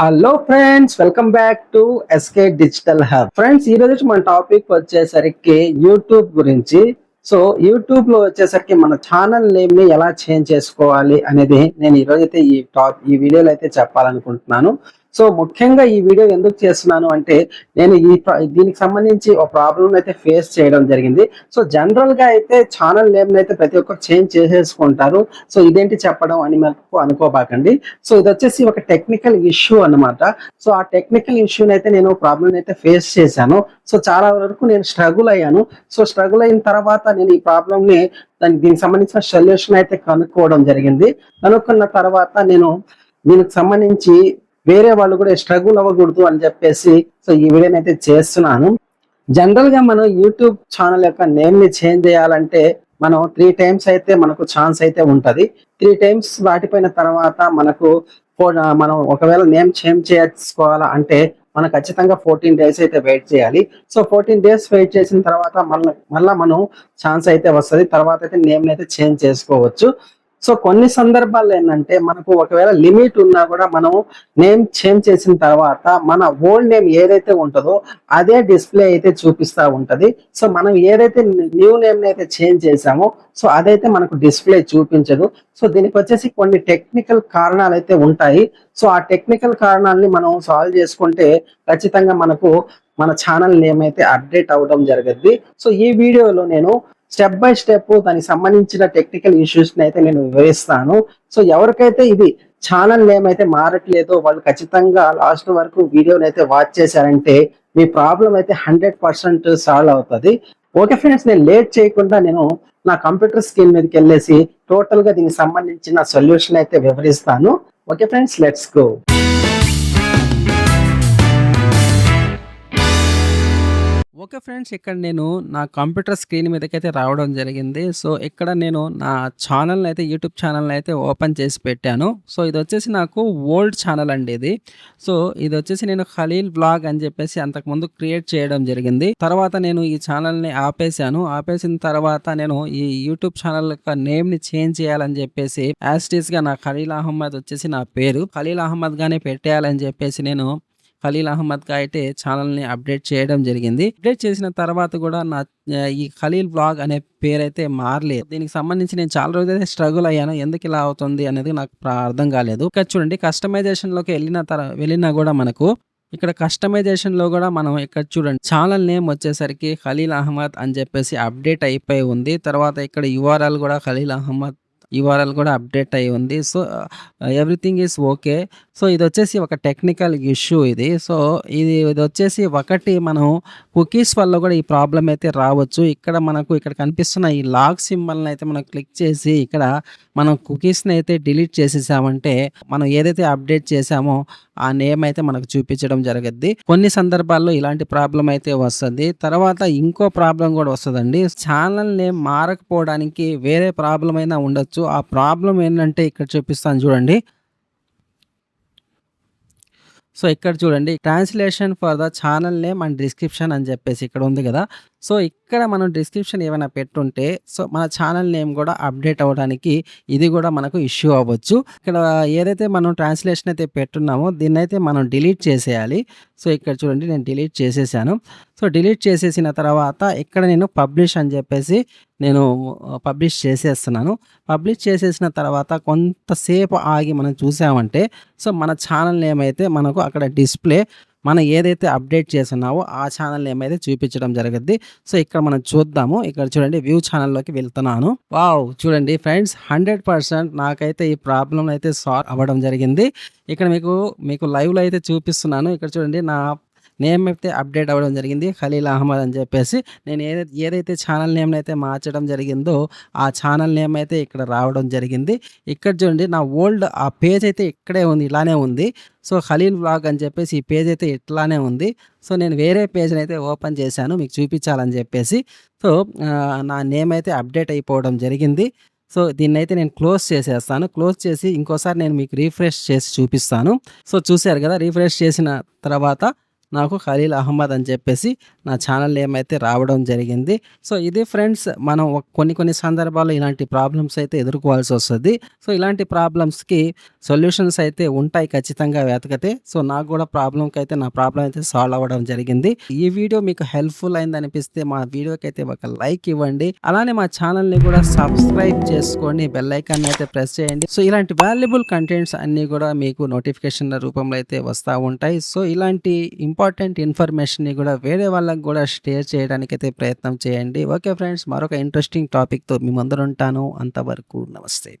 Hello friends welcome back to SK digital hub friends ఈ రోజు మన టాపిక్ వచ్చేసరికి యూట్యూబ్ గురించి. సో యూట్యూబ్లో వచ్చేసరికి మన ఛానల్ నేమ్ని ఎలా చేంజ్ చేసుకోవాలి అనేది నేను ఈరోజు అయితే ఈ టాప్ ఈ వీడియోలో అయితే చెప్పాలనుకుంటున్నాను. సో ముఖ్యంగా ఈ వీడియో ఎందుకు చేస్తున్నాను అంటే నేను ఈ దీనికి సంబంధించి ఒక ప్రాబ్లం అయితే ఫేస్ చేయడం జరిగింది. సో జనరల్గా అయితే ఛానల్ నేమ్ అయితే ప్రతి ఒక్కరు చేంజ్ చేసేసుకుంటారు. సో ఇదేంటి చెప్పడం అని మనకు అనుకోబాకండి. సో ఇది వచ్చేసి ఒక టెక్నికల్ ఇష్యూ అన్నమాట. సో ఆ టెక్నికల్ ఇష్యూని అయితే నేను ప్రాబ్లం అయితే ఫేస్ చేశాను. సో చాలా వరకు నేను స్ట్రగుల్ అయ్యాను. సో స్ట్రగుల్ అయిన తర్వాత నేను ఈ ప్రాబ్లమ్ని దానికి దీనికి సంబంధించిన సొల్యూషన్ అయితే కనుక్కోవడం జరిగింది. కనుక్కున్న తర్వాత నేను దీనికి సంబంధించి వేరే వాళ్ళు కూడా స్ట్రగుల్ అవ్వకూడదు అని చెప్పేసి సో ఈ వీడియోనైతే చేస్తున్నాను. జనరల్గా మనం యూట్యూబ్ ఛానల్ యొక్క నేమ్ని చేంజ్ చేయాలంటే మనం త్రీ టైమ్స్ అయితే మనకు ఛాన్స్ అయితే ఉంటది. త్రీ టైమ్స్ దాటిపోయిన తర్వాత మనకు మనం ఒకవేళ నేమ్ చేంజ్ చేసుకోవాలా అంటే మనం ఖచ్చితంగా ఫోర్టీన్ డేస్ అయితే వెయిట్ చేయాలి. సో ఫోర్టీన్ డేస్ వెయిట్ చేసిన తర్వాత మళ్ళీ మళ్ళీ మనం ఛాన్స్ అయితే వస్తుంది. తర్వాత అయితే నేమ్ అయితే చేంజ్ చేసుకోవచ్చు. సో కొన్ని సందర్భాల్లో ఏంటంటే మనకు ఒకవేళ లిమిట్ ఉన్నా కూడా మనం నేమ్ చేంజ్ చేసిన తర్వాత మన ఓల్డ్ నేమ్ ఏదైతే ఉంటుందో అదే డిస్ప్లే అయితే చూపిస్తా ఉంటది. సో మనం ఏదైతే న్యూ నేమ్ అయితే చేంజ్ చేసామో సో అదైతే మనకు డిస్ప్లే చూపించదు. సో దీనికి వచ్చేసి కొన్ని టెక్నికల్ కారణాలు అయితే ఉంటాయి. సో ఆ టెక్నికల్ కారణాలని మనం సాల్వ్ చేసుకుంటే ఖచ్చితంగా మనకు మన ఛానల్ నేమ్ అయితే అప్డేట్ అవ్వడం జరగద్ది. సో ఈ వీడియోలో నేను స్టెప్ బై స్టెప్ దానికి సంబంధించిన టెక్నికల్ ఇష్యూస్ని అయితే నేను వివరిస్తాను. సో ఎవరికైతే ఇది ఛానల్ నేమ్ అయితే మారట్లేదో వాళ్ళు ఖచ్చితంగా లాస్ట్ వరకు వీడియోని అయితే వాచ్ చేశారంటే మీ ప్రాబ్లం అయితే హండ్రెడ్ పర్సెంట్ సాల్వ్ అవుతుంది. ఓకే ఫ్రెండ్స్ నేను లేట్ చేయకుండా నేను నా కంప్యూటర్ స్క్రీన్ మీదకి వెళ్ళేసి టోటల్గా దీనికి సంబంధించిన సొల్యూషన్ అయితే వివరిస్తాను. Okay friends let's go. Okay friends ఇక్కడ నేను నా కంప్యూటర్ స్క్రీన్ మీదకైతే రావడం జరిగింది. సో ఇక్కడ నేను నా ఛానల్ని అయితే యూట్యూబ్ ఛానల్ని అయితే ఓపెన్ చేసి పెట్టాను. సో ఇది వచ్చేసి నాకు ఓల్డ్ ఛానల్ అండి ఇది. సో ఇది వచ్చేసి నేను ఖలీల్ బ్లాగ్ అని చెప్పేసి అంతకుముందు క్రియేట్ చేయడం జరిగింది. తర్వాత నేను ఈ ఛానల్ని ఆపేశాను. ఆపేసిన తర్వాత నేను ఈ యూట్యూబ్ ఛానల్ యొక్క నేమ్ని చేంజ్ చేయాలని చెప్పేసి యాస్టీస్గా నా ఖలీల్ అహ్మద్ వచ్చేసి నా పేరు. ఖలీల్ అహ్మద్ గానే పెట్టేయాలని చెప్పేసి నేను ఖలీల్ అహ్మద్గా అయితే ఛానల్ని అప్డేట్ చేయడం జరిగింది. అప్డేట్ చేసిన తర్వాత కూడా నా ఈ ఖలీల్ బ్లాగ్ అనే పేరైతే మారలేదు. దీనికి సంబంధించి నేను చాలా రోజులైతే అయితే స్ట్రగుల్ అయ్యాను. ఎందుకు ఇలా అవుతుంది అనేది నాకు అర్థం కాలేదు. ఇక్కడ చూడండి కస్టమైజేషన్లోకి వెళ్ళిన తర వెళ్ళినా కూడా మనకు ఇక్కడ కస్టమైజేషన్లో కూడా మనం ఇక్కడ చూడండి ఛానల్ నేమ్ వచ్చేసరికి ఖలీల్ అహ్మద్ అని చెప్పేసి అప్డేట్ అయిపోయి ఉంది. తర్వాత ఇక్కడ యుఆర్ఎల్ కూడా ఖలీల్ అహ్మద్ యూఆర్ఎల్ కూడా అప్డేట్ అయి ఉంది. So everything is okay. So ఇది వచ్చేసి ఒక టెక్నికల్ ఇష్యూ ఇది. సో ఇది ఇది వచ్చేసి ఒకటి మనం కుకీస్ వల్ల కూడా ఈ ప్రాబ్లం అయితే రావచ్చు. ఇక్కడ మనకు ఇక్కడ కనిపిస్తున్న ఈ లాగ్ సింబల్ని అయితే మనం క్లిక్ చేసి ఇక్కడ మనం కుకీస్ని అయితే డిలీట్ చేసేసామంటే మనం ఏదైతే అప్డేట్ చేసామో ఆ నేమ్ అయితే మనకు చూపించడం జరగద్ది. కొన్ని సందర్భాల్లో ఇలాంటి ప్రాబ్లం అయితే వస్తుంది. తర్వాత ఇంకో ప్రాబ్లం కూడా వస్తుందండి. ఛానల్ నేమ్ మారకపోవడానికి వేరే ప్రాబ్లం అయినా ఉండొచ్చు. ఆ ప్రాబ్లం ఏంటంటే ఇక్కడ చూపిస్తాను చూడండి. సో ఇక్కడ చూడండి translation for the channel name and description అని చెప్పేసి ఇక్కడ ఉంది కదా. సో ఇక్కడ మనం డిస్క్రిప్షన్ ఏమైనా పెట్టుంటే సో మన ఛానల్ నేమ్ కూడా అప్డేట్ అవ్వడానికి ఇది కూడా మనకు ఇష్యూ అవ్వచ్చు. ఇక్కడ ఏదైతే మనం ట్రాన్స్లేషన్ అయితే పెట్టున్నామో దీన్ని అయితే మనం డిలీట్ చేసేయాలి. సో ఇక్కడ చూడండి నేను డిలీట్ చేసేసాను. సో డిలీట్ చేసేసిన తర్వాత ఇక్కడ నేను పబ్లిష్ అని చెప్పేసి నేను పబ్లిష్ చేసేస్తున్నాను. పబ్లిష్ చేసేసిన తర్వాత కొంతసేపు ఆగి మనం చూసామంటే సో మన ఛానల్ ఏమైతే మనకు అక్కడ డిస్ప్లే మనం ఏదైతే అప్డేట్ చేస్తున్నావో ఆ ఛానల్ ఏమైతే చూపించడం జరుగుద్ది. సో ఇక్కడ మనం చూద్దాము. ఇక్కడ చూడండి వ్యూ ఛానల్లోకి వెళ్తున్నాను. వావ్! చూడండి ఫ్రెండ్స్ హండ్రెడ్ పర్సెంట్ నాకైతే ఈ ప్రాబ్లం అయితే సాల్వ్ అవ్వడం జరిగింది. ఇక్కడ మీకు మీకు లైవ్లో అయితే చూపిస్తున్నాను. ఇక్కడ చూడండి నా నేమ్ అయితే అప్డేట్ అవ్వడం జరిగింది. ఖలీల్ అహ్మద్ అని చెప్పేసి నేను ఏదైతే ఏదైతే ఛానల్ నేమ్ అయితే మార్చడం జరిగిందో ఆ ఛానల్ నేమ్ అయితే ఇక్కడ రావడం జరిగింది. ఇక్కడ చూడండి నా ఓల్డ్ ఆ పేజ్ అయితే ఇక్కడే ఉంది ఇలానే ఉంది. సో ఖలీల్ బ్లాగ్ అని చెప్పేసి ఈ పేజ్ అయితే ఇట్లానే ఉంది. సో నేను వేరే పేజ్ని అయితే ఓపెన్ చేశాను మీకు చూపించాలని చెప్పేసి. సో నా నేమ్ అయితే అప్డేట్ అయిపోవడం జరిగింది. సో దీన్ని అయితే నేను క్లోజ్ చేసేస్తాను. క్లోజ్ చేసి ఇంకోసారి నేను మీకు రీఫ్రెష్ చేసి చూపిస్తాను. సో చూశారు కదా రీఫ్రెష్ చేసిన తర్వాత నాకు ఖలీల్ అహ్మద్ అని చెప్పేసి నా ఛానల్ ఏమైతే రావడం జరిగింది. సో ఇది ఫ్రెండ్స్ మనం కొన్ని కొన్ని సందర్భాల్లో ఇలాంటి ప్రాబ్లమ్స్ అయితే ఎదుర్కోవాల్సి వస్తుంది. సో ఇలాంటి ప్రాబ్లమ్స్కి సొల్యూషన్స్ అయితే ఉంటాయి ఖచ్చితంగా వెతకతే. సో నాకు కూడా ప్రాబ్లంకి అయితే నా ప్రాబ్లం అయితే సాల్వ్ అవ్వడం జరిగింది. ఈ వీడియో మీకు హెల్ప్ఫుల్ అయింది అనిపిస్తే మా వీడియోకి అయితే ఒక లైక్ ఇవ్వండి. అలానే మా ఛానల్ని కూడా సబ్స్క్రైబ్ చేసుకోండి బెల్ ఐకాన్ అయితే ప్రెస్ చేయండి. సో ఇలాంటి వాల్యుబుల్ కంటెంట్స్ అన్నీ కూడా మీకు నోటిఫికేషన్ రూపంలో అయితే వస్తూ ఉంటాయి. సో ఇలాంటి ఇంపార్టెంట్ ఇన్ఫర్మేషన్ని కూడా వేరే వాళ్ళకి కూడా షేర్ చేయడానికి అయితే ప్రయత్నం చేయండి. ఓకే ఫ్రెండ్స్ మరొక ఇంట్రెస్టింగ్ టాపిక్తో మీ ముందర ఉంటాను. అంతవరకు నమస్తే.